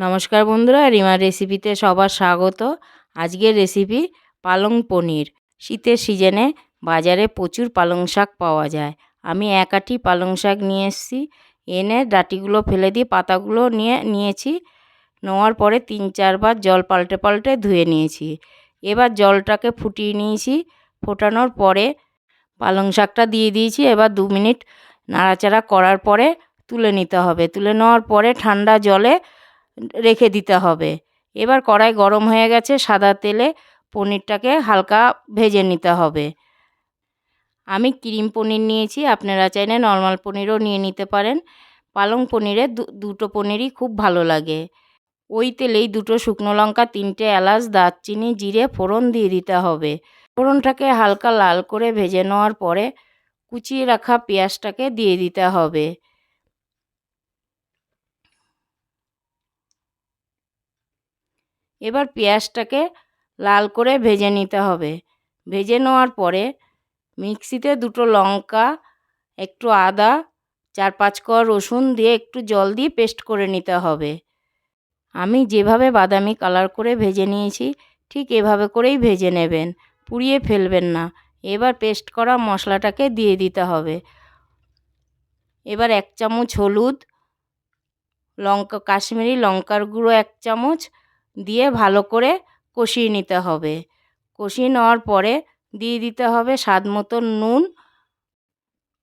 নমস্কার বন্ধুরা, রিমার রেসিপিতে সবার স্বাগত। আজকের রেসিপি পালং পনির। শীতের সিজনে বাজারে প্রচুর পালং শাক পাওয়া যায়। আমি এক আটি পালং শাক নিয়ে এসেছি। এনে ডাটিগুলো ফেলে দিয়ে পাতাগুলো নিয়ে, নিয়েছি। নেওয়ার পরে তিন চারবার জল পাল্টে পাল্টে ধুয়ে নিয়েছি। এবার জলটাকে ফুটিয়ে নিয়েছি। ফোটানোর পরে পালং শাকটা দিয়ে দিয়েছি। এবার দু মিনিট নাড়াচাড়া করার পরে তুলে নিতে হবে। তুলে নেওয়ার পরে ঠান্ডা জলে রেখে দিতে হবে। এবার কড়াই গরম হয়ে গেছে, সাদা তেলে পনিরটাকে হালকা ভেজে নিতে হবে। আমি ক্রিম পনির নিয়েছি, আপনারা চাইলে নর্মাল পনিরও নিয়ে নিতে পারেন। পালং পনিরে দুটো পনিরই খুব ভালো লাগে। ওই তেলেই দুটো শুকনো লঙ্কা, তিনটে এলাচ, দারচিনি, জিরে, ফোড়ন দিয়ে দিতে হবে। ফোড়নটাকে হালকা লাল করে ভেজে নেওয়ার পরে কুচিয়ে রাখা পেঁয়াজটাকে দিয়ে দিতে হবে। এবার পেঁয়াজটাকে লাল করে ভেজে নিতে হবে। ভেজে নেওয়ার পরে মিক্সিতে দুটো লঙ্কা, একটু আদা চার পাঁচ কোয়া রসুন দিয়ে একটু জল দিয়ে পেস্ট করে নিতে হবে। আমি যেভাবে বাদামি কালার করে ভেজে নিয়েছি, ঠিক এভাবে করেই ভেজে নেবেন, পুড়িয়ে ফেলবেন না। এবার পেস্ট করা মশলাটাকে দিয়ে দিতে হবে। এবার এক চামচ হলুদ, লঙ্কা, কাশ্মীরি লঙ্কার গুঁড়ো এক চামচ দিয়ে ভালো করে কষিয়ে নিতে হবে। কষিয়ে নেওয়ার পরে দিয়ে দিতে হবে স্বাদ মতো নুন।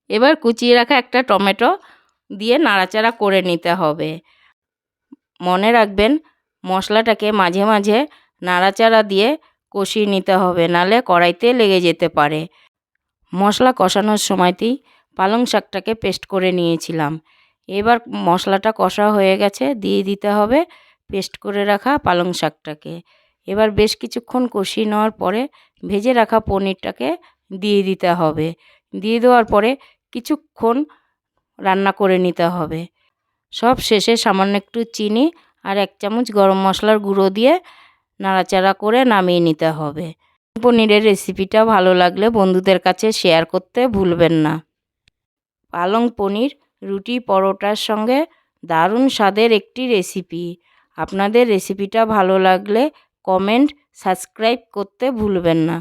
এবার কুচিয়ে রাখা একটা টমেটো দিয়ে নাড়াচাড়া করে নিতে হবে। মনে রাখবেন, মশলাটাকে মাঝে মাঝে নাড়াচাড়া দিয়ে কষিয়ে নিতে হবে, নালে কড়াইতে লেগে যেতে পারে। মশলা কষানোর সময়তেই পালং শাকটাকে পেস্ট করে নিয়েছিলাম। এবার মশলাটা কষা হয়ে গেছে, দিয়ে দিতে হবে পেস্ট করে রাখা পালং শাকটাকে। এবার বেশ কিছুক্ষণ কষিয়ে নেওয়ার পরে ভেজে রাখা পনিরটাকে দিয়ে দিতে হবে। দিয়ে দেওয়ার পরে কিছুক্ষণ রান্না করে নিতে হবে। সব শেষে সামান্য একটু চিনি আর এক চামচ গরম মশলার গুঁড়ো দিয়ে নাড়াচাড়া করে নামিয়ে নিতে হবে। পনিরের রেসিপিটা ভালো লাগলে বন্ধুদের কাছে শেয়ার করতে ভুলবেন না। পালং পনির রুটি পরোটার সঙ্গে দারুণ স্বাদের একটি রেসিপি। আপনাদের রেসিপিটা ভালো লাগলে কমেন্ট সাবস্ক্রাইব করতে ভুলবেন না।